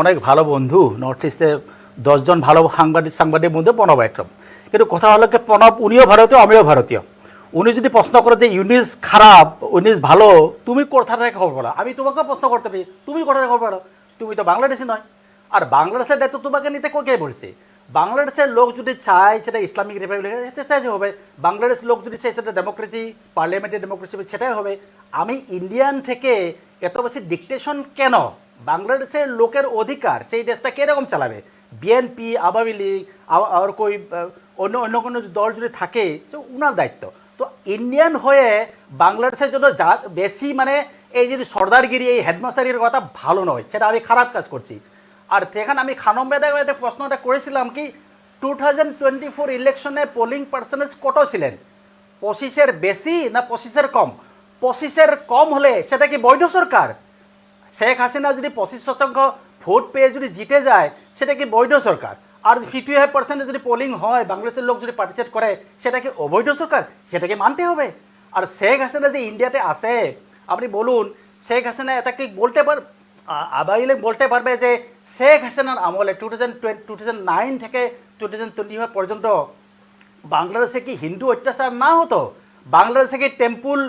অনেক ভালো বন্ধু নর্থ ইস্টে দশজন ভালো সাংবাদিক সাংবাদিকের মধ্যে প্রণব একরম। কিন্তু কথা হলো কি, প্রণব উনিও ভারতীয়, আমিও ভারতীয়। উনি যদি প্রশ্ন করে যে, ইউনিস খারাপ, ইউনিস ভালো, তুমি কোথা থেকে খবর পাড়ো আমি তোমাকে প্রশ্ন করতে পারি, তুমি কোথা থেকে খবর পাড়ো তুমি তো বাংলাদেশি নয়। আর বাংলাদেশের দায়িত্ব তোমাকে নিতে কে বলছে? বাংলাদেশের লোক যদি চায় সেটা ইসলামিক রিপাবলিক সেটা যে হবে। বাংলাদেশ লোক যদি চায় সেটা ডেমোক্রেসি পার্লামেন্টের ডেমোক্রেসি সেটাই হবে। আমি ইন্ডিয়ান থেকে এত বেশি ডিকটেশন কেন বাংলাদেশের লোকের অধিকার, সেই দেশটা কীরকম চালাবে? বিএনপি আওয়ামী লীগ আর কই অন্য অন্য কোনো দল যদি থাকে, তো উনার দায়িত্ব। তো ইন্ডিয়ান হয়ে বাংলাদেশের জন্য যা বেশি মানে এই যে সর্দারগিরি, এই হেডমাস্টারগিরির কথা ভালো নয়, সেটা আমি খারাপ কাজ করছি। আর সেখানে আমি খানম বেদাকে একটা প্রশ্নটা করেছিলাম কি টু থাউজেন্ড টোয়েন্টি ফোর ইলেকশনে পোলিং পার্সেন্টেজ কত ছিলেন? পঁচিশের বেশি না পঁচিশের কম? পঁচিশের কম হলে সেটা কি বৈধ সরকার? শেখ হাসিনা যদি পঁচিশ শতাংশ ভোট পেয়ে যদি জিতে যায়, সেটা কি বৈধ সরকার? আর ফিফটি ফাইভ পার্সেন্টে যদি পোলিং হয়, বাংলাদেশের লোক যদি পার্টিসিপেট করে, সেটা কি অবৈধ সরকার? সেটাকে মানতে হবে? আর শেখ হাসিনা যে ইন্ডিয়াতে আসে আপনি বলুন, শেখ হাসিনা এটা কি বলতে পার আবাইলে বলতে পারবে যে শেখ হাসিনার আমলে two thousand two thousand nine থেকে টু থাউজেন্ড টোয়েন্টি ফাইভ পর্যন্ত বাংলাদেশে কি হিন্দু অত্যাচার না হতো? বাংলাদেশে কি টেম্পুল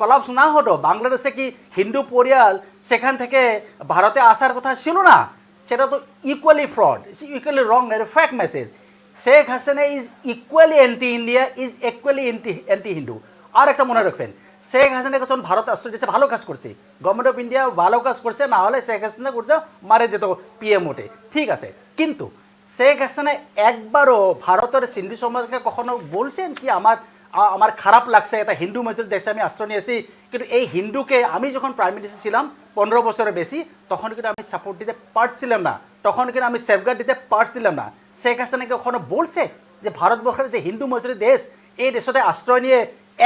কলাপস না হতো বাংলাদেশে কি হিন্দু পরিয়াল সেখান থেকে ভারতে আসার কথা ছিল না? সেটা তো equally fraud equally wrong fact message Sheikh Hasina is equally anti India is equally anti anti Hindu আর একটা মনে রাখবেন, শেখ হাসিনা যখন ভারত আশ্রয় দিয়েছে, ভালো কাজ করছে। গভর্নমেন্ট অফ ইন্ডিয়া ভালো কাজ করছে, না হলে শেখ হাসিনা করতে মারে যেত পিএম ওটে ঠিক আছে, কিন্তু শেখ হাসিনা একবারও ভারতের সিন্ধু সমাজকে কখনো বলছেন কি আমার আমার খারাপ লাগছে, এটা হিন্দু মেজর দেশে আমি আশ্রয় নিয়েছি কিন্তু এই হিন্দুকে আমি যখন প্রাইম মিনিস্টার ছিলাম, পনেরো বছরের বেশি, তখন কিন্তু আমি সাপোর্ট দিতে পারছিলাম না। তখন কিন্তু আমি সেফগার্ড দিতে পারছিলাম না। শেখ হাসিনাকে কখনো বলছে যে, ভারতবর্ষের যে হিন্দু মজুরি দেশ, এই দেশতে আশ্রয় নিয়ে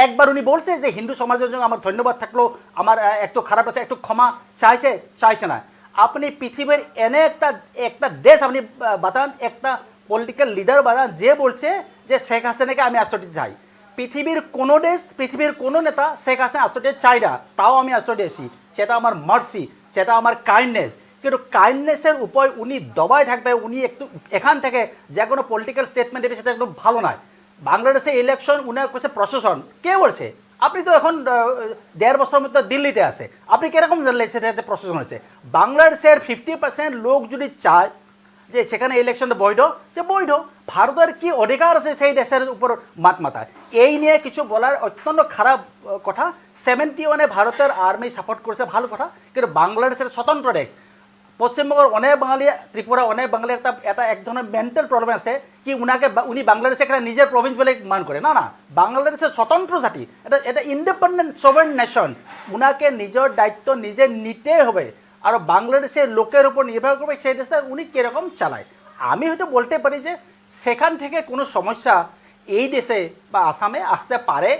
একবার উনি বলছে যে, হিন্দু সমাজের জন্য আমার ধন্যবাদ থাকল, আমার একটু খারাপ আছে একটু ক্ষমা চাইছে চাইছে না। আপনি পৃথিবীর এনে একটা একটা দেশ, আপনি বাতান, একটা পলিটিক্যাল লিডার বাতান যে বলছে যে, শেখ হাসিনাকে আমি আশ্রয় দিতে চাই। পৃথিবীর কোনো দেশ, পৃথিবীর কোনো নেতা শেখ হাসিনা আশ্রয় চাই না। তাও আমি আশ্রয় দিয়েছি সেটা আমার মার্সি সেটা আমার কাইন্ডনেস কিন্তু কাইন্ডনেসের উপর উনি দবায় থাকবে, উনি একটু এখান থেকে যে কোনো পলিটিক্যাল স্টেটমেন্ট দেবে সেটা একটু ভালো নয়। বাংলাদেশে ইলেকশন উনার কাছে প্রশাসন, কে বলছে? আপনি তো এখন দেড় বছর মতো দিল্লিতে আছে। আপনি কীরকম জানলেন সেটাতে প্রশাসন হয়েছে? বাংলাদেশের ফিফটি পার্সেন্ট লোক যদি চায় যে সেখানে ইলেকশনটা বৈধ, যে বৈধ। ভারতের কি অধিকার আছে সেই দেশের উপর মাত মাথায় এই নিয়ে কিছু বলার অত্যন্ত খারাপ কথা। সেভেন্টি ওয়ানে ভারতের আর্মি সাপোর্ট করেছে, ভালো কথা। কিন্তু বাংলাদেশের স্বতন্ত্র দেশ। পশ্চিমবঙ্গের অনেক বাঙালি, ত্রিপুরা অনেক বাঙালি একটা এটা এক ধরনের মেন্টাল প্রবলেম আছে কি উনাকে উনি বাংলাদেশে একটা নিজের প্রভিন্স বলে মান করে। না না। বাংলাদেশের স্বতন্ত্র জাতি, এটা এটা ইন্ডিপেন্ডেন্ট সোভেন নেশন উনাকে নিজের দায়িত্ব নিজে নিতে হবে। আর বাংলাদেশের লোকের উপর নির্ভর করবে সেই দেশে উনি কীরকম চালায়। আমি হয়তো বলতে পারি যে সেখান থেকে কোনো সমস্যা এই দেশে বা আসামে আসতে পারে,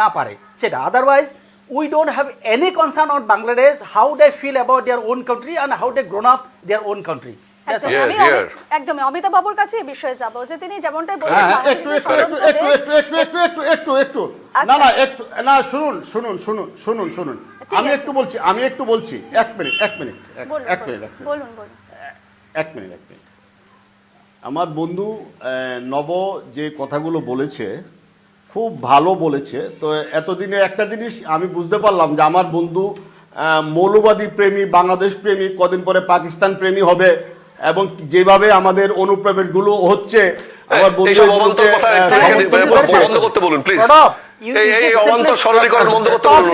না পারে। সেটা otherwise we don't have any concern on Bangladesh how they feel about their own country and how they grown up their own country একদম আমি here. অমি- একদমই অমিতাভ বাবুর কাছে এই বিষয়ে যাব। যে তিনি যেমনটাই বললেন বাংলাদেশ একটু একটু একটু একটু একটু একটু একটু একটু একটু। একটু। না না একটু না শুনুন শুনুন শুনুন শুনুন শুনুন। আমি একটু বলছি আমি একটু বলছি এক মিনিট এক মিনিট এক- মিনিট এক মিনিট। বলুন বলুন। এক মিনিট এক মিনিট। আমার বন্ধু আহ, নব যে কথাগুলো বলেছে খুব ভালো বলেছে। তো এতদিনে একটা জিনিস আমি বুঝতে পারলাম যে আমার বন্ধু আহ, মৌলবাদী প্রেমী বাংলাদেশ প্রেমী কদিন পরে পাকিস্তান প্রেমী হবে। এবং যেভাবে আমাদের অনুপ্রবেশগুলো হচ্ছে আমার বন্ধু করতে বলুন প্লিজ এই অবান্তর সরলীকরণ বন্ধ করতে বলুন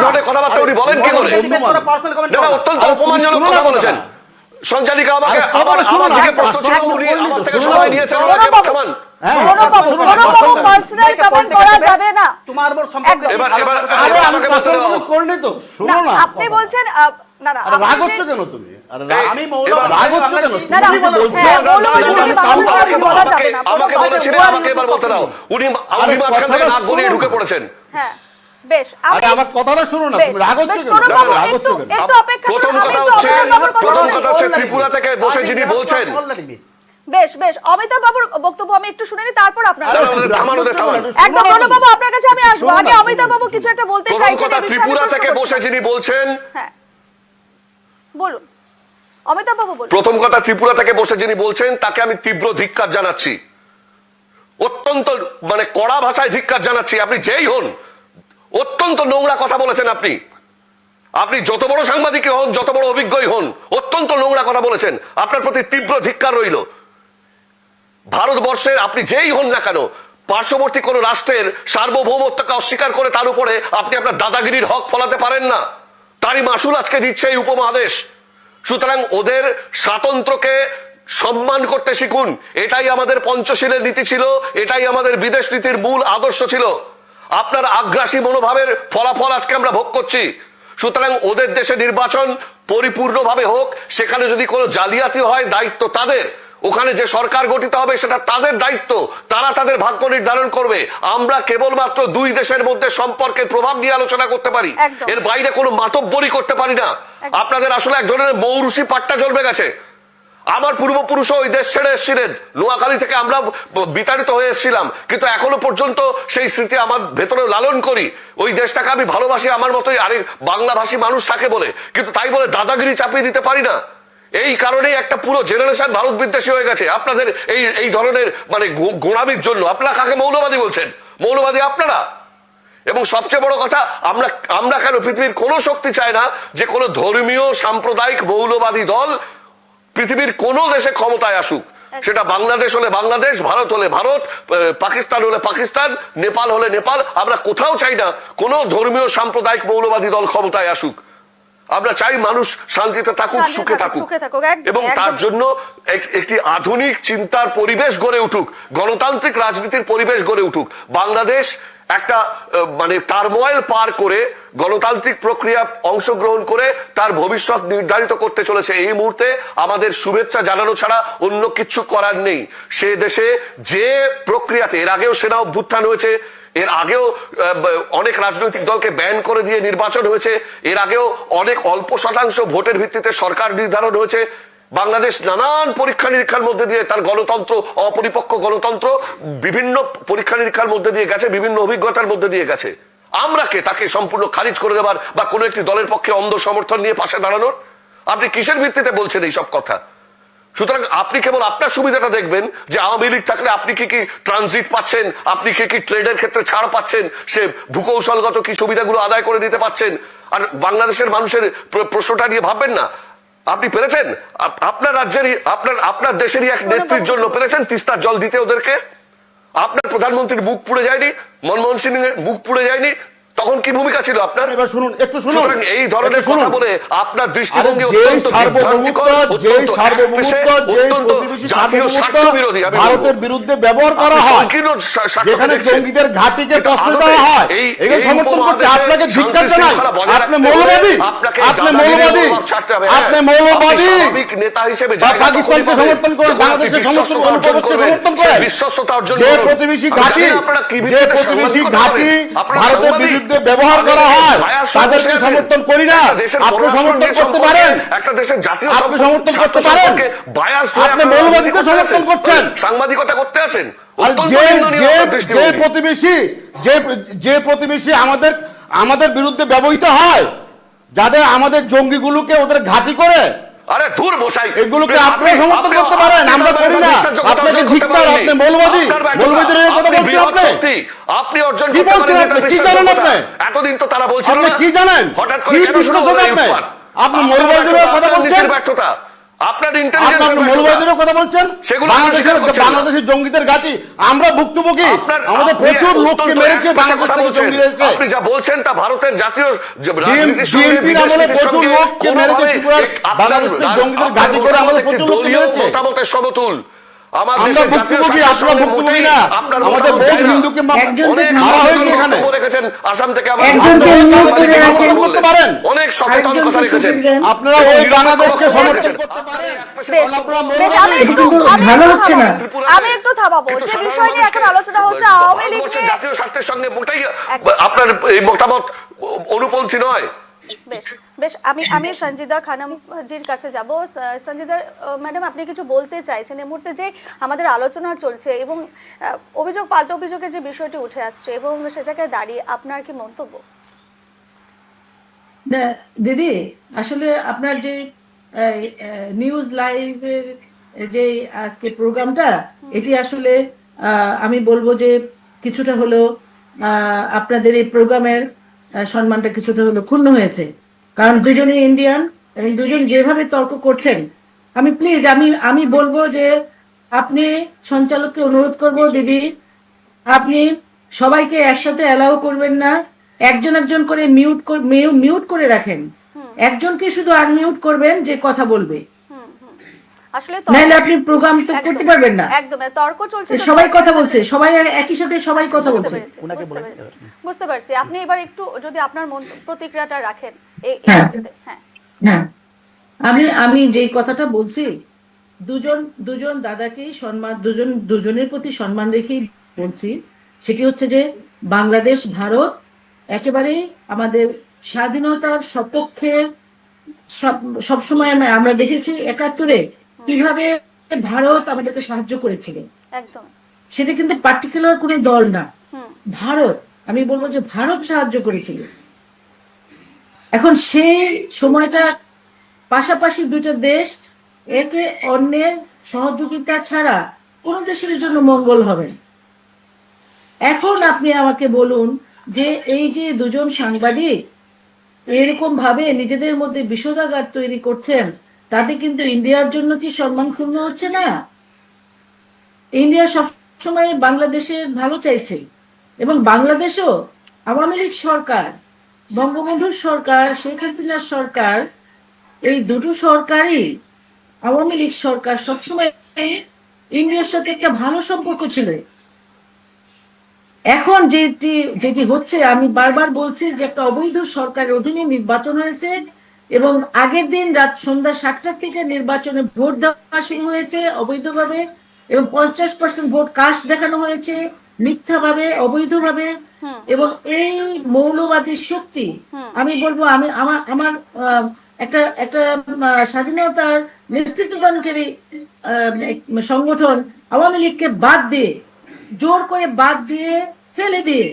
আচ্ছা, কথাবার্তা উনি বলেন কি করে? অত্যন্ত অপমানজনক কথা বলেছেন। সঞ্চালিকা আমাকে আবার আমার দিকে প্রশ্ন ছিল উনি আমার থেকে সময় নিয়েছেন ওনাকে আপনি বলছেন না না রাগ হচ্ছে কেন তুমি? আমি রাগ হচ্ছে কেন? আমাকে বলেছিলেন আমাকে এবার বলতে দাও। উনি আমি মাঝখান থেকে নাক গলিয়ে ঢুকে পড়েছেন। হ্যাঁ। বেশ আরে আমার কথাটা শোনো না তুমি রাগ হচ্ছে কেন? রাগ হচ্ছে কেন? একটু অপেক্ষা প্রথম কথা হচ্ছে প্রথম কথা হচ্ছে ত্রিপুরা থেকে বসে যিনি বলছেন বেশ বেশ অমিতাভ বাবুর বক্তব্য আমি একটু শুনে নি তারপর আপনার। একদম বাবু আপনার কাছে আমি আসব। আগে অমিতাভ বাবু কিছু একটা বলতে চাইছেন কথা ত্রিপুরা থেকে বসে যিনি বলছেন হ্যাঁ। বলুন। অমিতাভ বাবু বলুন। প্রথম কথা ত্রিপুরা থেকে বসে যিনি বলছেন তাকে আমি তীব্র ধিক্কার জানাচ্ছি। অত্যন্ত মানে কড়া ভাষায় ধিক্কার জানাচ্ছি। আপনি যেই হন অত্যন্ত নোংরা কথা বলেছেন আপনি। আপনি যত বড় সাংবাদিক হন, যত বড় অভিজ্ঞই হন, অত্যন্ত নোংরা কথা বলেছেন। আপনার প্রতি তীব্র ধিক্কার রইল। ভারতবর্ষের আপনি যেই হন না কেন, পার্শ্ববর্তী কোন রাষ্ট্রের সার্বভৌমত্বকে অস্বীকার করে তার উপরে আপনি আপনার দাদাগিরির হক ফলাতে পারেন না। তারই মাসুল আজকে দিচ্ছে এই উপমহাদেশ। সুতরাং ওদের স্বাতন্ত্র্যকে সম্মান করতে শিখুন। এটাই আমাদের পঞ্চশীলের নীতি ছিল, এটাই আমাদের বিদেশ নীতির মূল আদর্শ ছিল। আপনার আগ্রাসী মনোভাবের ফলাফল আজকে আমরা ভোগ করছি। সুতরাং ওদের দেশে নির্বাচন পরিপূর্ণভাবে হোক সেখানে যদি কোনো জালিয়াতি হয় দায়িত্ব তাদের। ওখানে যে সরকার গঠিত হবে সেটা তাদের দায়িত্ব। তারা তাদের ভাগ্য নির্ধারণ করবে। আমরা কেবলমাত্র দুই দেশের মধ্যে সম্পর্কের প্রভাব নিয়ে আলোচনা করতে পারি। এর বাইরে কোনো মাতব্বরি করতে পারি না। আপনাদের আসলে এক ধরনের মৌরুষি পাট্টা জন্মে গেছে। আমার পূর্বপুরুষও ওই দেশ ছেড়ে এসেছিলেন। নোয়াখালী থেকে আমরা বিতাড়িত হয়ে এসেছিলাম। কিন্তু এখনও পর্যন্ত সেই স্মৃতি আমার ভেতরে লালন করি। ওই দেশটাকে আমি ভালোবাসি, আমার মতোই আরেক বাংলাভাষী মানুষ থাকে বলে। কিন্তু তাই বলে দাদাগিরি চাপিয়ে দিতে পারি না। এই কারণেই একটা পুরো জেনারেশন ভারত বিদ্বেষী হয়ে গেছে। আপনাদের এই এই ধরনের মানে গোঁড়ামির জন্য। আপনারা কাকে মৌলবাদী বলছেন? মৌলবাদী আপনারা? এবং সবচেয়ে বড় কথা, আমরা আমরা কেন পৃথিবীর কোনো শক্তি চায় না যে কোনো ধর্মীয়, সাম্প্রদায়িক মৌলবাদী দল পৃথিবীর কোন দেশে ক্ষমতায় আসুক সেটা বাংলাদেশ হলে বাংলাদেশ ভারত হলে ভারত পাকিস্তান হলে পাকিস্তান নেপাল হলে নেপাল আমরা কোথাও চাই না কোন ধর্মীয় সাম্প্রদায়িক মৌলবাদী দল ক্ষমতায় আসুক। আমরা চাই মানুষ শান্তিতে থাকুক সুখে থাকুক, এবং তার জন্য একটি আধুনিক চিন্তার পরিবেশ গড়ে উঠুক গণতান্ত্রিক রাজনীতির পরিবেশ গড়ে উঠুক। বাংলাদেশ একটা মানে টার্মোয়েল পার করে গণতান্ত্রিক প্রক্রিয়া অংশগ্রহণ করে তার ভবিষ্যৎ নির্ধারিত করতে চলেছে। এই মুহূর্তে আমাদের শুভেচ্ছা জানানো ছাড়া অন্য কিছু করার নেই। সে দেশে যে প্রক্রিয়াতে, এর আগেও সেনা অভ্যুত্থান হয়েছে, এর আগেও অনেক রাজনৈতিক দলকে ব্যান করে দিয়ে নির্বাচন হয়েছে, এর আগেও অনেক অল্প শতাংশ ভোটের ভিত্তিতে সরকার নির্ধারণ হয়েছে বাংলাদেশ নানান পরীক্ষা নিরীক্ষার মধ্যে দিয়ে তার গণতন্ত্র, অপরিপক্ক গণতন্ত্র বিভিন্ন পরীক্ষা নিরীক্ষার মধ্যে দিয়ে গেছে, বিভিন্ন অভিজ্ঞতার মধ্যে দিয়ে গেছে। আমরা কে? তাকে সম্পূর্ণ খারিজ করে দেবার বা কোনো একটি দলের পক্ষে অন্ধ সমর্থন নিয়ে পাশে দাঁড়ানোর? আপনি কিসের ভিত্তিতে বলছেন এই সব কথা? সুতরাং আপনি কেবল আপনার সুবিধাটা দেখবেন যে আওয়ামী লীগ থাকলে আপনি কি কি ট্রানজিট পাচ্ছেন, আপনি কি কি ট্রেডের ক্ষেত্রে ছাড় পাচ্ছেন, সে ভূকৌশলগত কি সুবিধাগুলো আদায় করে নিতে পাচ্ছেন? আর বাংলাদেশের মানুষের প্রশ্নটা নিয়ে ভাববেন না। আপনি পেরেছেন? আপনার রাজ্যেরই আপনার আপনার দেশেরই এক নেত্রীর জন্য পেরেছেন? তিস্তার জল দিতে ওদেরকে? আপনার প্রধানমন্ত্রীর মুখ পুড়ে যায়নি? মনমোহন সিং এর মুখ পুড়ে যায়নি? তখন কি ভূমিকা ছিল আপনার এবার শুনুন একটু শুনুন এই ধরনের কথা বলে আপনার দৃষ্টিভঙ্গি অত্যন্ত সার্বভৌমত্ব অত্যন্ত সার্বভৌমত্ব প্রতিবেশী জাতীয় স্বার্থ বিরোধী ভারতের বিরুদ্ধে ব্যবহার করা হয় সংকীর্ণ যেখানে জঙ্গিদের ঘাটিকে আদতে দেওয়া হয় এই- এগুলো সমর্থন করতে আপনাকে ধিক্কার জানাই আপনি মৌলবাদী আপনি মৌলবাদী। আপনি মৌলবাদী নেতা হিসেবে জায়গা পাকিস্তানকে সমর্থন করে অর্জন অনুপ্রবেশকে করবেন। সমর্থন করেন বিশ্বস্ততা অর্জন যে প্রতিবেশী ঘাঁটি যে প্রতিবেশী ঘাঁটি। ভারতের সাংবাদিক। বিরুদ্ধে ব্যবহার করা হয় তাদেরকে সমর্থন করি না একটা আপনি সমর্থন করতে পারেন একটা দেশের জাতীয় আপনি সমর্থন করতে পারেন। আপনি মৌলবাদীকে সমর্থন করছেন। সাংবাদিকতা করতে অত্যন্ত যে। প্রতিবেশী যে যে প্রতিবেশী আমাদের আমাদের বিরুদ্ধে ব্যবহৃত হয় যাদের আমাদের জঙ্গিগুলোকে ওদের ঘাঁটি করে আরে দূর বসাই এগুলোকে আপনি- সমর্থন করতে পারেন, আমরা করি না। আপনাকে অর্জন ধিক্কার, আপনি মৌলবাদী। মৌলবাদীর কথা বলছেন আপনি? আপনি অর্জন করতে পারেন এটা কি জানেন আপনি? এতদিন তো তারা বলছিল না। কি জানেন? হঠাৎ করে কেন শুরু আপনি মৌলবাদীর কথা বলছেন? ব্যর্থতা। আপনার কথা বলছেন? সেগুলো বাংলাদেশের জঙ্গিদের ঘাঁটি আমরা ভুক্তভোগী। আপনার আমাদের প্রচুর লোককে মেরেছে। আপনি যা বলছেন তা ভারতের জাতীয় প্রচুর লোককে মেরেছে ত্রিপুরার জঙ্গিদের ঘাঁটি করে আমাদের প্রচুর লোককে দলীয় মেরেছে। মতামতের সমতুল। আসাম থেকে। অনেক সচেতন কথা রেখেছেন। আপনারা ওই বাংলাদেশকে সমর্থন করতে পারেন? আমি একটু। থামাবো। যে বিষয় নিয়ে এখন আলোচনা হচ্ছে আওয়ামী লীগ জাতীয় স্বার্থের সঙ্গে মোটেই আপনার এই মতামত অনুপন্থী নয়। বেশ বেশ আমি আমি সঞ্জিদা খানমজির কাছে যাব। সঞ্জিদা ম্যাডাম আপনি কিছু বলতে চাইছেন এই মুহূর্তে যে আমাদের আলোচনা চলছে এবং অভিযোগ পাল্টা অভিযোগের যে বিষয়টি উঠে আসছে এবং সে জায়গায় দাঁড়িয়ে আপনার কি মন্তব্য? না দিদি আসলে আপনার যে নিউজ লাইভের যে আজকে প্রোগ্রামটা এটি আসলে আমি বলব যে কিছুটা হলো আপনাদের এই প্রোগ্রামের সম্মানটা কিছুটা হলো ক্ষুণ্ণ হয়েছে। কারণ দুজনেই ইন্ডিয়ান এবং দুজন যেভাবে তর্ক করছেন আমি প্লিজ আমি আমি বলব যে আপনি সঞ্চালককে অনুরোধ করব দিদি আপনি সবাইকে একসাথে অ্যালাউ করবেন না। একজন একজন করে মিউট মিউট করে রাখেন। একজনকে শুধু আনমিউট করবেন যে কথা বলবে। আসলে নাহলে আপনি প্রোগ্রাম তো করতে পারবেন না। একদম তর্ক চলছে সবাই কথা বলছে সবাই একই সাথে সবাই কথা বলছে। বুঝতে। পেরেছি, বুঝতে পারছি। আপনি এবার একটু যদি আপনার মন প্রতিক্রিয়াটা রাখেন হ্যাঁ। হ্যাঁ। হ্যাঁ। আমি আমি যেই কথাটা বলছি দুজন দুজন দাদাকেই সম্মান দুজন দুজনের প্রতি সম্মান রেখেই বলছি সেটি হচ্ছে যে বাংলাদেশ ভারত একেবারেই আমাদের স্বাধীনতার সপক্ষে সব- সবসময় আমরা- আমরা দেখেছি একাত্তরে কীভাবে ভারত আমাদেরকে সাহায্য করেছিলেন একদম। সেটা কিন্তু পার্টিকুলার কোনো দল না। ভারত আমি বলব যে ভারত সাহায্য করেছিল। এখন সেই সময়টা পাশাপাশি দুটো দেশ একে অন্যের সহযোগিতা ছাড়া কোনো দেশের জন্য মঙ্গল হবে এখন আপনি আমাকে বলুন যে এই যে দুজন সাংবাদিক এরকম ভাবে নিজেদের মধ্যে বিষোদাগার তৈরি করছেন তাতে কিন্তু ইন্ডিয়ার জন্য কি সম্মান ক্ষুণ্ণ হচ্ছে না? ইন্ডিয়া সবসময় বাংলাদেশের ভালো চাইছে এবং বাংলাদেশও আওয়ামী লীগ সরকার, বঙ্গবন্ধুর সরকার, শেখ হাসিনার সরকার, এই দুটো সরকারই আওয়ামী লীগ সরকার সবসময় ইন্ডিয়ার সাথে একটা ভালো সম্পর্ক ছিল। এখন যেটি যেটি হচ্ছে, আমি বারবার বলছি যে একটা অবৈধ সরকারের অধীনে নির্বাচন হয়েছে এবং আগের দিন রাত সন্ধ্যা সাতটা থেকে নির্বাচনে ভোট দেওয়া শুরু হয়েছে অবৈধভাবে এবং পঞ্চাশ পার্সেন্ট ভোট কাস্ট দেখানো হয়েছে মিথ্যাভাবে অবৈধভাবে এবং এই মৌলবাদী শক্তি আমি বলব আমি আমার আমার একটা একটা স্বাধীনতার নেতৃত্বদানকারী সংগঠন আওয়ামী লীগকে বাদ দিয়ে জোর করে বাদ দিয়ে ফেলে দিয়ে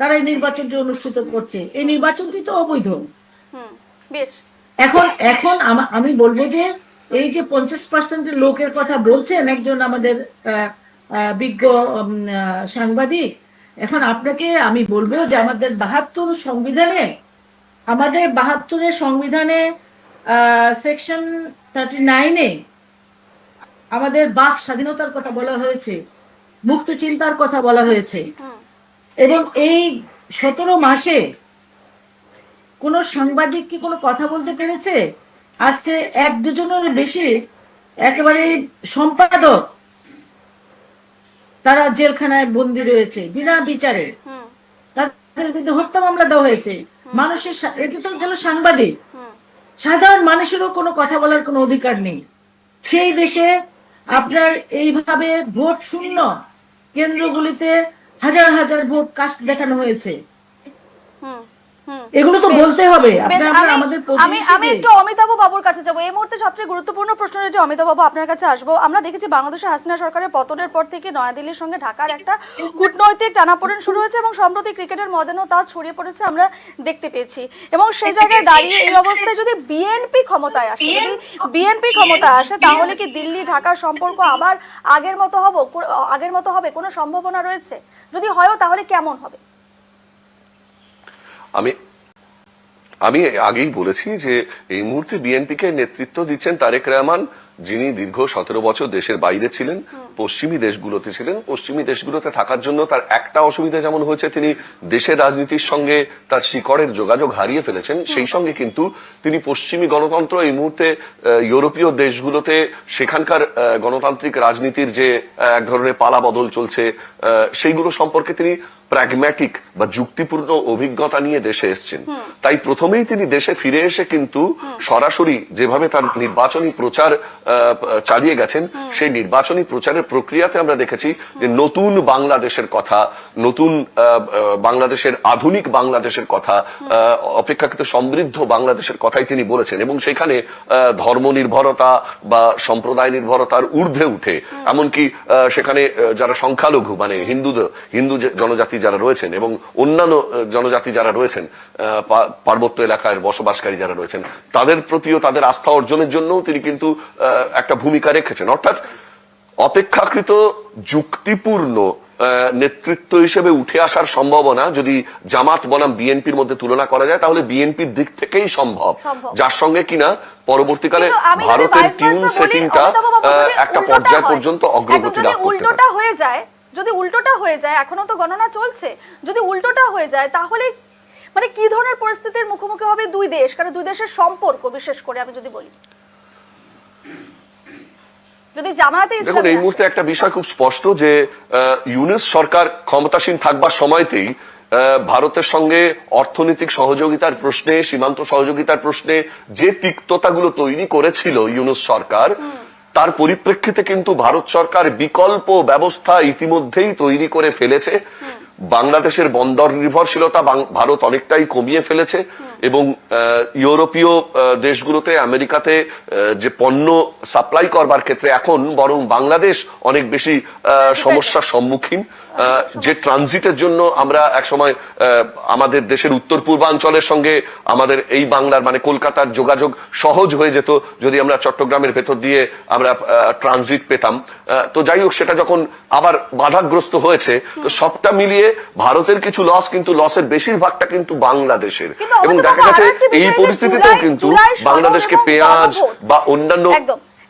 তারা এই নির্বাচনটি অনুষ্ঠিত করছে। এই নির্বাচনটি তো অবৈধ। বেশ। এখন এখন আমি বলব যে এই যে পঞ্চাশ পার্সেন্টের লোকের কথা বলছেন একজন আমাদের বিজ্ঞ সাংবাদিক এখন আপনাকে আমি বলব যে আমাদের বাহাত্তর সংবিধানে আমাদের বাহাত্তরের সংবিধানে সেকশন থার্টি নাইনে আমাদের বাক স্বাধীনতার কথা বলা হয়েছে মুক্ত চিন্তার কথা বলা হয়েছে। এবং এই সতেরো মাসে কোনো সাংবাদিক কি কোনো কথা বলতে পেরেছে? আজকে এক দুজনের বেশি একেবারে সম্পাদক। তারা জেলখানায় বন্দি রয়েছে বিনা বিচারে। তাদের বিরুদ্ধে হত্যা মামলা দেওয়া হয়েছে। মানুষের এটা তো গেল সাংবাদিক। সাধারণ মানুষেরও কোনো কথা বলার কোনো অধিকার নেই। সেই দেশে আপনার এইভাবে ভোট শূন্য কেন্দ্রগুলিতে হাজার হাজার ভোট কাস্ট দেখানো হয়েছে। এগুলো তো বলতে হবে। আমি- আমাদের আমি আমি একটু অমিতাভ বাবুর কাছে যাব। এই মুহূর্তে সবচেয়ে গুরুত্বপূর্ণ প্রশ্ন যেটি অমিতাভ বাবু আপনার কাছে আসব। আমরা দেখেছি বাংলাদেশের হাসিনা সরকারের পতনের পর থেকে নয়াদিল্লির সঙ্গে ঢাকার একটা কূটনৈতিক টানাপোড়েন শুরু হয়েছে এবং সম্প্রতি ক্রিকেটের ময়দানেও তা ছড়িয়ে পড়েছে আমরা দেখতে পেয়েছি। এবং সেই জায়গায় দাঁড়িয়ে এই অবস্থায় যদি বিএনপি ক্ষমতায় আসে যদি বিএনপি? ক্ষমতায় আসে তাহলে কি দিল্লি ঢাকার সম্পর্ক আবার আগের মতো হবে? আগের মতো হবে? কোনো সম্ভাবনা রয়েছে? যদি হয়ও তাহলে কেমন হবে? আমি আমি আগেই বলেছি যে এই মুহূর্তে বিএনপি কে নেতৃত্ব দিচ্ছেন তারেক রহমান যিনি দীর্ঘ সতেরো বছর দেশের বাইরে ছিলেন পশ্চিমী দেশগুলোতে ছিলেন। পশ্চিমী দেশগুলোতে থাকার জন্য তার একটা অসুবিধা যেমন হয়েছে তিনি দেশের রাজনীতির সঙ্গে তার শিকড়ের যোগাযোগ হারিয়ে ফেলেছেন। সেই সঙ্গে কিন্তু তিনি পশ্চিমী গণতন্ত্র এই মুহূর্তে ইউরোপীয় দেশগুলোতে সেখানকার গণতান্ত্রিক রাজনীতির যে এক ধরনের পালা বদল চলছে সেইগুলো সম্পর্কে তিনি প্র্যাগম্যাটিক বা যুক্তিপূর্ণ অভিজ্ঞতা নিয়ে দেশে এসেছেন। তাই প্রথমেই তিনি দেশে ফিরে এসে কিন্তু সরাসরি যেভাবে তার নির্বাচনী প্রচার চালিয়ে গেছেন, সেই নির্বাচনী প্রচারের প্রক্রিয়াতে আমরা দেখেছি যে নতুন বাংলাদেশের কথা, নতুন বাংলাদেশের আধুনিক বাংলাদেশের কথা অপেক্ষাকৃত সমৃদ্ধ বাংলাদেশের কথাই তিনি বলেছেন এবং সেখানে ধর্ম নির্ভরতা বা সম্প্রদায় নির্ভরতার ঊর্ধ্বে উঠে, এমনকি সেখানে যারা সংখ্যালঘু মানে হিন্দু হিন্দু জনজাতি যারা রয়েছেন এবং অন্যান্য জনজাতি যারা রয়েছেন পার্বত্য এলাকায় বসবাসকারী যারা রয়েছেন তাদের প্রতিও তাদের আস্থা অর্জনের জন্য তিনি কিন্তু একটা ভূমিকা রেখেছেন। অর্থাৎ অপেক্ষাকৃত যুক্তিপূর্ণ নেতৃত্ব হিসেবে উঠে আসার সম্ভাবনা যদি জামাত বনাম বিএনপির মধ্যে তুলনা করা যায় তাহলে বিএনপির দিক থেকেই সম্ভব। যার সঙ্গে কিনা পরবর্তীকালে ভারতের versa সেটিংটা একটা পর্যায় পর্যন্ত অগ্রগতি লাভ করতে পারে। হয়ে যায় যদি উল্টোটা হয়ে যায় এখনও তো গণনা চলছে যদি উল্টোটা হয়ে যায় তাহলে মানে কি ধরনের পরিস্থিতির মুখোমুখি হবে দুই দেশ? কারণ দুই দেশের সম্পর্ক বিশেষ করে আমি যদি বলি। যদি দেখুন এই মুহূর্তে একটা বিষয় খুব স্পষ্ট যে ইউনুস সরকার ক্ষমতাসীন থাকবার সময়তেই ভারতের সঙ্গে অর্থনৈতিক সহযোগিতার প্রশ্নে সীমান্ত সহযোগিতার প্রশ্নে যে তিক্ততাগুলো তৈরি করেছিল ইউনুস সরকার তার পরিপ্রেক্ষিতে কিন্তু ভারত সরকার বিকল্প ব্যবস্থা ইতিমধ্যেই তৈরি করে ফেলেছে। বাংলাদেশের বন্দর নির্ভরশীলতা ভারত অনেকটাই কমিয়ে ফেলেছে এবং আহ, ইউরোপীয় দেশগুলোতে আমেরিকাতে যে পণ্য সাপ্লাই করবার ক্ষেত্রে এখন বরং বাংলাদেশ অনেক বেশি আহ, সমস্যার সম্মুখীন। যে ট্রানজিটের জন্য আমরা একসময় আমাদের দেশের উত্তর পূর্বাঞ্চলের সঙ্গে আমাদের এই বাংলার মানে কলকাতার যোগাযোগ সহজ হয়ে যেত যদি আমরা চট্টগ্রামের ভেতর দিয়ে আমরা ট্রানজিট পেতাম। তো যাই হোক সেটা যখন আবার বাধাগ্রস্ত হয়েছে তো সবটা মিলিয়ে ভারতের কিছু লস কিন্তু লসের বেশিরভাগটা কিন্তু বাংলাদেশের। এবং দেখা গেছে এই পরিস্থিতিতেও কিন্তু বাংলাদেশকে পেঁয়াজ বা অন্যান্য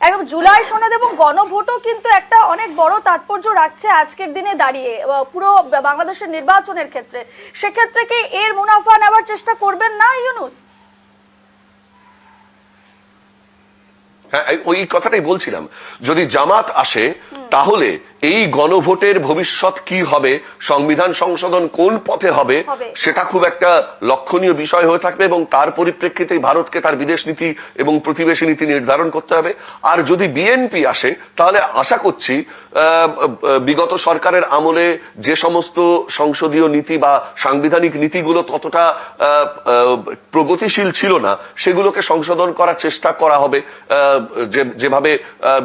একদম জুলাই সোনাদ এবং গণভোটও কিন্তু একটা অনেক বড় তাৎপর্য রাখছে আজকের দিনে দাঁড়িয়ে পুরো বাংলাদেশের নির্বাচনের ক্ষেত্রে। সেক্ষেত্রে কি এর মুনাফা নেওয়ার চেষ্টা করবেন না ইউনুস? হ্যাঁ ওই কথাটাই বলছিলাম। যদি জামাত আসে তাহলে এই গণভোটের ভবিষ্যৎ কি হবে? সংবিধান সংশোধন কোন পথে হবে। সেটা খুব একটা লক্ষণীয় বিষয় হয়ে থাকবে এবং তার পরিপ্রেক্ষিতে ভারতকে তার বিদেশ নীতি এবং প্রতিবেশী নীতি নির্ধারণ করতে হবে। আর যদি বিএনপি আসে তাহলে আশা করছি বিগত সরকারের আমলে যে সমস্ত সংসদীয় নীতি বা সাংবিধানিক নীতিগুলো ততটা প্রগতিশীল ছিল না সেগুলোকে সংশোধন করার চেষ্টা করা হবে। যেভাবে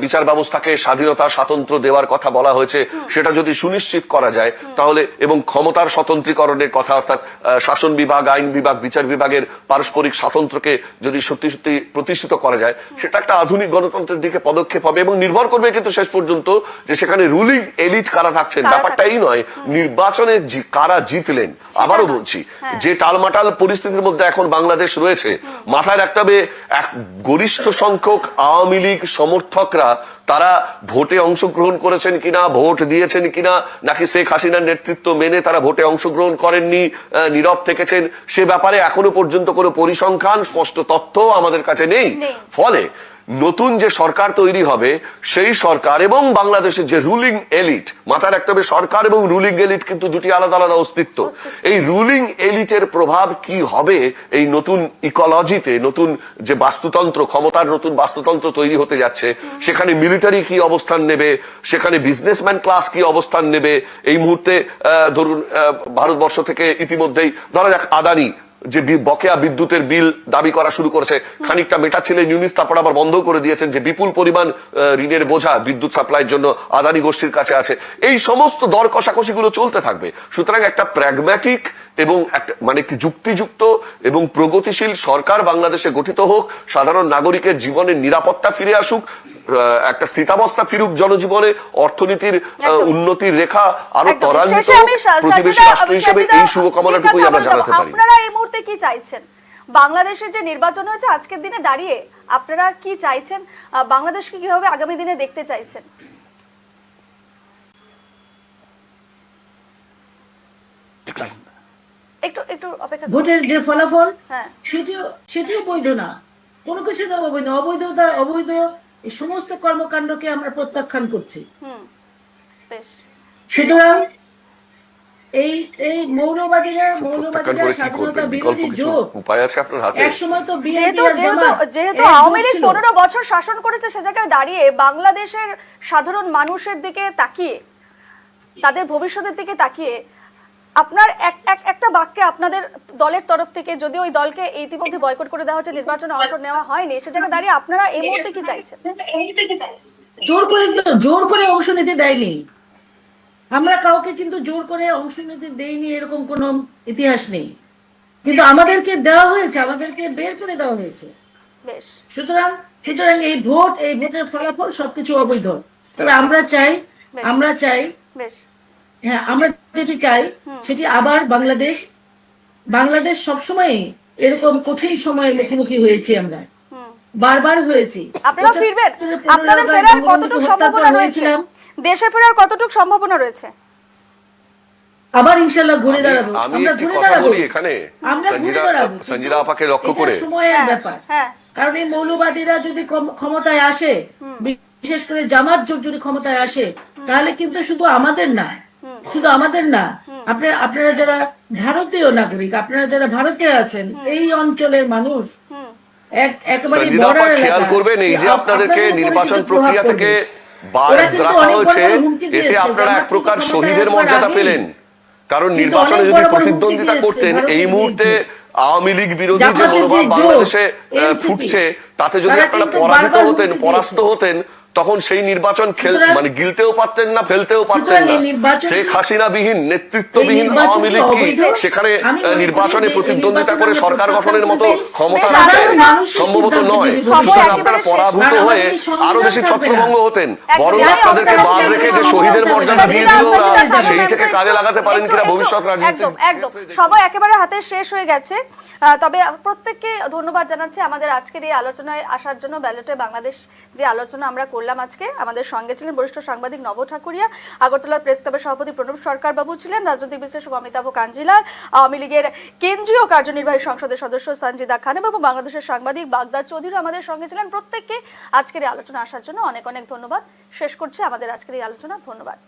বিচার ব্যবস্থাকে স্বাধীনতা স্বাতন্ত্র্য দেওয়ার কথা বলা হয়েছে সেটা যদি সুনিশ্চিত করা যায় তাহলে এবং ক্ষমতার স্বতন্ত্রীকরণের কথা অর্থাৎ শাসন বিভাগ আইন বিভাগ বিচার বিভাগের পারস্পরিক স্বাতন্ত্র্যকে যদি সত্যি সত্যি প্রতিষ্ঠিত করা যায় সেটা একটা আধুনিক গণতন্ত্রের দিকে পদক্ষেপ হবে এবং নির্ভর করবে কিন্তু শেষ পর্যন্ত যে সেখানে রুলিং এলিট কারা থাকছেন। ব্যাপারটা এই নয় নির্বাচনে কারা জিতলেন আবারও বলছি হ্যাঁ। যে টালমাটাল পরিস্থিতির মধ্যে এখন বাংলাদেশ রয়েছে মাথায় রাখতে হবে এক গরিষ্ঠ সংখ্যক আওয়ামী লীগ সমর্থকরা তারা ভোটে অংশগ্রহণ করেছেন কিনা ভোট দিয়েছেন কিনা নাকি শেখ হাসিনার নেতৃত্ব মেনে তারা ভোটে অংশগ্রহণ করেননি নীরব থেকেছেন সে ব্যাপারে এখনও পর্যন্ত কোনো পরিসংখ্যান স্পষ্ট তথ্য আমাদের কাছে নেই। ফলে নতুন যে সরকার তৈরি হবে সেই সরকার এবং বাংলাদেশের যে রুলিং এলিট মাথায় রাখতে হবে সরকার এবং রুলিং এলিট কিন্তু দুটি আলাদা আলাদা অস্তিত্ব। এই রুলিং এলিটের প্রভাব কি হবে? এই নতুন ইকোলজিতে নতুন যে বাস্তুতন্ত্র ক্ষমতার নতুন বাস্তুতন্ত্র তৈরি হতে যাচ্ছে সেখানে মিলিটারি কি অবস্থান নেবে? সেখানে বিজনেসম্যান ক্লাস কি অবস্থান নেবে? এই মুহূর্তে আহ, ধরুন ভারতবর্ষ থেকে ইতিমধ্যেই ধরা যাক আদানি যে বকেয়া বিদ্যুতের বিল দাবি করা শুরু করেছে খানিকটা মেটাচ্ছিলেন ইউনিস তারপর আবার বন্ধ করে দিয়েছেন যে বিপুল পরিমাণ ঋণের বোঝা বিদ্যুৎ সাপ্লাইয়ের জন্য আদানি গোষ্ঠীর কাছে আছে। এই সমস্ত দর কষাকষিগুলো চলতে থাকবে। সুতরাং একটা প্র্যাগম্যাটিক এবং একটা মানে কি যুক্তিযুক্ত এবং প্রগতিশীল সরকার বাংলাদেশে গঠিত হোক সাধারণ নাগরিকের জীবনের নিরাপত্তা ফিরে আসুক একটা স্থিতাবস্থা ফিরুক জনজীবনে অর্থনীতির উন্নতির রেখা আরও ত্বরান্বিত প্রতিবেশী রাষ্ট্র হিসেবে এই শুভকামনাটুকুই আমরা জানাতে পারি। আপনারা এই মুহূর্তে কি চাইছেন? বাংলাদেশের যে নির্বাচন হয়েছে আজকের দিনে দাঁড়িয়ে আপনারা কি চাইছেন? বাংলাদেশকে কীভাবে আগামী দিনে দেখতে চাইছেন? একটু একটু অপেক্ষা ভোটের যে ফলাফল হ্যাঁ। সেটিও সেটিও বৈধ না। কোনো কিছু না অবৈধ। অবৈধতা অবৈধ এই সমস্ত কর্মকাণ্ডকে আমরা প্রত্যাখ্যান করছি। সুতরাং এই এই মৌলবাদীরা মৌলবাদীরা স্বাধীনতা বিরোধী জোট উপায় আছে আপনার হাতে? এক সময় তো যেহেতু যেহেতু যেহেতু আওয়ামী লীগ পনেরো বছর শাসন করেছে সে জায়গায় দাঁড়িয়ে বাংলাদেশের সাধারণ মানুষের দিকে তাকিয়ে তাদের ভবিষ্যতের দিকে তাকিয়ে আপনার এক এক একটা বাক্যে আপনাদের দলের তরফ থেকে যদি ওই দলকে ইতিমধ্যে বয়কট করে দেওয়া হচ্ছে নির্বাচনে অংশ নেওয়া হয়নি সে জায়গায় দাঁড়িয়ে আপনারা এই মুহূর্তে কি চাইছেন? জোর করে জোর করে অংশ নিতে দেয়নি। আমরা কাউকে কিন্তু জোর করে অংশ নিতে দেইনি এরকম কোনো ইতিহাস নেই। কিন্তু আমাদেরকে দেওয়া হয়েছে আমাদেরকে বের করে দেওয়া হয়েছে। বেশ। সুতরাং সুতরাং এই ভোট এই ভোটের ফলাফল সবকিছু অবৈধ। তবে আমরা চাই আমরা চাই বেশ। হ্যাঁ আমরা যেটি চাই সেটি আবার বাংলাদেশ বাংলাদেশ সবসময় এরকম কঠিন সময়ের মুখোমুখি হয়েছি আমরা। বারবার হয়েছি। আপনারা ফিরবেন। আপনাদের ফেরার কতটুকু সম্ভাবনা রয়েছে? হয়েছিলাম। দেশে ফেরার কতটুকু সম্ভাবনা রয়েছে? আবার ইনশাল্লাহ ঘুরে দাঁড়াবো। আমরা ঘুরে দাঁড়াবো। এখানে। আমরা ঘুরে দাঁড়াবো। সঞ্জিদা আপাকে লক্ষ্য করে। সময়ের হ্যাঁ, ব্যাপার। হ্যাঁ। কারণ এই মৌলবাদীরা যদি ক্ষমতায় আসে বিশেষ করে জামাত জোট যদি ক্ষমতায় আসে তাহলে কিন্তু শুধু আমাদের না শুধু আমাদের না আপনারা আপনারা যারা ভারতীয় নাগরিক আপনারা যারা ভারতে আছেন এই অঞ্চলের মানুষ এক একেবারে border খেয়াল করবেন এই যে আপনাদেরকে নির্বাচন প্রক্রিয়া থেকে। বাদ রাখা হয়েছে এতে আপনারা এক প্রকার শহীদের মর্যাদা পেলেন। কারণ নির্বাচনে যদি প্রতিদ্বন্দ্বিতা করতেন এই মুহূর্তে আওয়ামী লীগ বিরোধী যে মনোভাব বাংলাদেশে ফুটছে তাতে যদি আপনারা পরাজিত হতেন পরাস্ত হতেন তখন সেই নির্বাচন খেল মানে গিলতেও পারতেন না ফেলতেও পারতেন না। শেখ হাসিনা বিহীন নেতৃত্ববিহীন আওয়ামী লীগ কি সেখানে নির্বাচনে প্রতিদ্বন্দ্বিতা করে সরকার গঠনের মতো ক্ষমতা সম্ভবত নয়। সুতরাং আপনারা পরাভূত হয়ে আরও বেশি ছত্রভঙ্গ হতেন। বরং আপনাদেরকে বাদ রেখে যে শহীদের মর্যাদা দিয়ে দিল ওরা সেইটাকে কাজে লাগাতে পারেন কিনা ভবিষ্যৎ রাজনীতি। একদম সবাই একেবারে হাতে শেষ হয়ে গেছে। তবে প্রত্যেককে ধন্যবাদ জানাচ্ছি আমাদের আজকের এই আলোচনায় আসার জন্য। ব্যালটে বাংলাদেশ যে আলোচনা আমরা করলাম আজকে, আমাদের সঙ্গে ছিলেন বরিষ্ঠ সাংবাদিক নব ঠাকুরিয়া আগরতলা প্রেস ক্লাবের সভাপতি প্রণব সরকার বাবু ছিলেন, রাজনৈতিক বিশ্লেষক অমিতাভ কাঞ্জিলাল, আওয়ামী লীগের কেন্দ্রীয় কার্যনির্বাহী সংসদের সদস্য সঞ্জিদা খান এবং বাংলাদেশের সাংবাদিক বাগদাদ চৌধুরী আমাদের সঙ্গে ছিলেন। প্রত্যেককে আজকের এই আলোচনা আসার জন্য অনেক অনেক ধন্যবাদ। শেষ করছে আমাদের আজকের এই আলোচনা। ধন্যবাদ।